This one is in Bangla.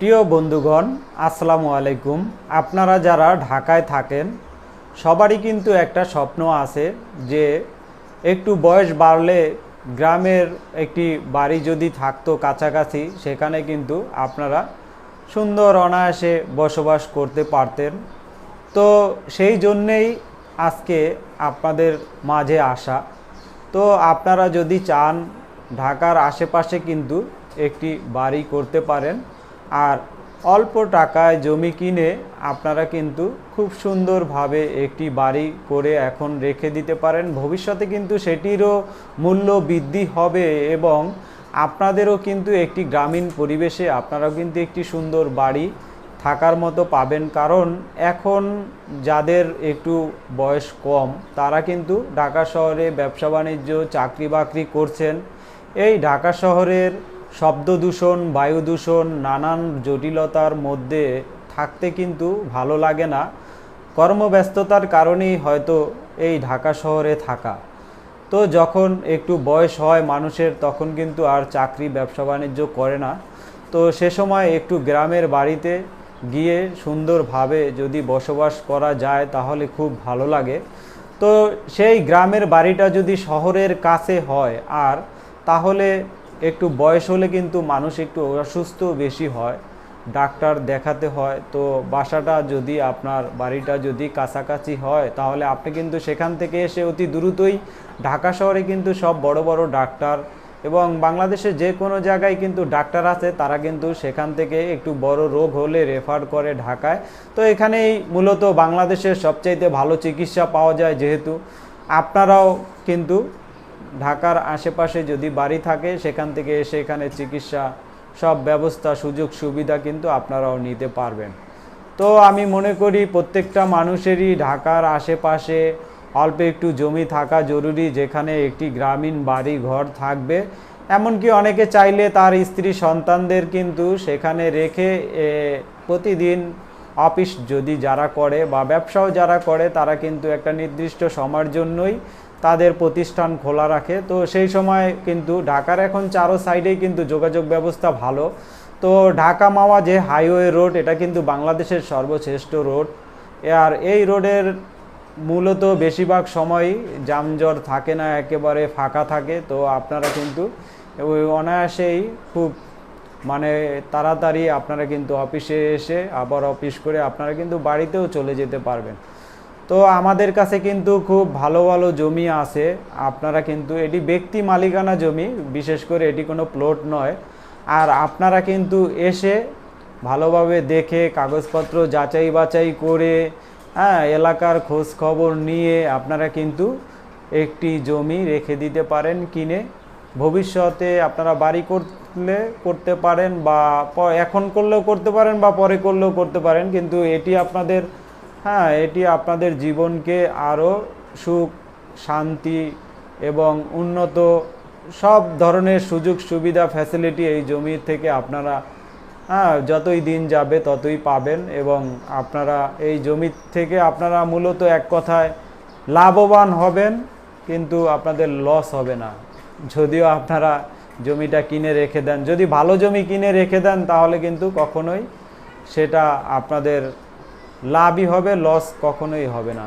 প্রিয় বন্ধুগণ, আসসালামু আলাইকুম। আপনারা যারা ঢাকায় থাকেন, সবারই কিন্তু একটা স্বপ্ন আছে যে একটু বয়স বাড়লে গ্রামের একটি বাড়ি যদি থাকতো কাছাকাছি, সেখানে কিন্তু আপনারা সুন্দর অনায়াসে বসবাস করতে পারতেন। তো সেই জন্যেই আজকে আপনাদের মাঝে আসা। তো আপনারা যদি চান, ঢাকার আশেপাশে কিন্তু একটি বাড়ি করতে পারেন। আর অল্প টাকায় জমি কিনে আপনারা কিন্তু খুব সুন্দরভাবে একটি বাড়ি করে এখন রেখে দিতে পারেন। ভবিষ্যতে কিন্তু সেটিরও মূল্য বৃদ্ধি হবে এবং আপনাদেরও কিন্তু একটি গ্রামীণ পরিবেশে আপনারাও কিন্তু একটি সুন্দর বাড়ি থাকার মতো পাবেন। কারণ এখন যাদের একটু বয়স কম, তারা কিন্তু ঢাকা শহরে ব্যবসা বাণিজ্য চাকরি বাকরি করছেন। এই ঢাকা শহরের শব্দ দূষণ, বায়ু দূষণ, নানান জটিলতার মধ্যে থাকতে কিন্তু ভালো লাগে না। কর্মব্যস্ততার কারণেই হয়তো এই ঢাকা শহরে থাকা। তো যখন একটু বয়স হয় মানুষের, তখন কিন্তু আর চাকরি, ব্যবসা বাণিজ্য করে না। তো সে সময় একটু গ্রামের বাড়িতে গিয়ে সুন্দরভাবে যদি বসবাস করা যায়, তাহলে খুব ভালো লাগে। তো সেই গ্রামের বাড়িটা যদি শহরের কাছে হয় আর, তাহলে একটু বয়স হলে কিন্তু মানুষ একটু অসুস্থ বেশি হয়, ডাক্তার দেখাতে হয়। তো বাসাটা যদি আপনার বাড়িটা যদি কাছাকাছি হয়, তাহলে আপনি কিন্তু সেখান থেকে এসে অতি দ্রুতই ঢাকা শহরে কিন্তু সব বড় বড় ডাক্তার এবং বাংলাদেশে যে কোনো জায়গায় কিন্তু ডাক্তার আছে, তারা কিন্তু সেখান থেকে একটু বড় রোগ হলে রেফার করে ঢাকায়। তো এখানেই মূলত বাংলাদেশের সবচাইতে ভালো চিকিৎসা পাওয়া যায় যেহেতু। আপনারাও কিন্তু ঢাকার আশেপাশে যদি বাড়ি থাকে, সেখান থেকে এসে এখানে চিকিৎসা, সব ব্যবস্থা, সুযোগ, সুবিধা কিন্তু আপনারাও নিতে পারবেন। তো আমি মনে করি প্রত্যেকটা মানুষেরই ঢাকার আশেপাশে অল্প একটু জমি থাকা জরুরি, যেখানে একটি গ্রামীণ বাড়ি ঘর থাকবে। এমনকি অনেকে চাইলে তার স্ত্রী সন্তানদের কিন্তু সেখানে রেখে প্রতিদিন অফিস যদি যারা করে বা ব্যবসাও যারা করে, তারা কিন্তু একটা নির্দিষ্ট সময়ের জন্যই তাদের প্রতিষ্ঠান খোলা রাখে। তো সেই সময় কিন্তু ঢাকার এখন চারো সাইডেই কিন্তু যোগাযোগ ব্যবস্থা ভালো। তো ঢাকা মাওয়া যে হাইওয়ে রোড, এটা কিন্তু বাংলাদেশের সর্বশ্রেষ্ঠ রোড। আর এই রোডের মূলত বেশিরভাগ সময়ই যানজট থাকে না, একেবারে ফাঁকা থাকে। তো আপনারা কিন্তু ওই অনায়াসেই খুব মানে তাড়াতাড়ি আপনারা কিন্তু অফিসে এসে আবার অফিস করে আপনারা কিন্তু বাড়িতেও চলে যেতে পারবেন। তো আমাদের কাছে কিন্তু খুব ভালো ভালো জমি আছে। আপনারা কিন্তু এটি ব্যক্তি মালিকানা জমি, বিশেষ করে এটি কোনো প্লট নয়। আর আপনারা কিন্তু এসে ভালোভাবে দেখে কাগজপত্র যাচাই বাছাই করে হ্যাঁ এলাকার খোঁজ খবর নিয়ে আপনারা কিন্তু একটি জমি রেখে দিতে পারেন, কিনে। ভবিষ্যতে আপনারা বাড়ি করলে করতে পারেন বা এখন করলেও করতে পারেন বা পরে করলেও করতে পারেন, কিন্তু এটি আপনাদের হ্যাঁ এটি আপনাদের জীবনকে আরও সুখ, শান্তি এবং উন্নত সব ধরনের সুযোগ, সুবিধা ফ্যাসিলিটি এই জমি থেকে আপনারা হ্যাঁ যতই দিন যাবে ততই পাবেন এবং আপনারা এই জমি থেকে আপনারা মূলত এক কথায় লাভবান হবেন, কিন্তু আপনাদের লস হবে না। যদিও আপনারা জমিটা কিনে রেখে দেন, যদি ভালো জমি কিনে রেখে দেন তাহলে কিন্তু কখনোই সেটা আপনাদের লাভই হবে লস কখনোই হবে না।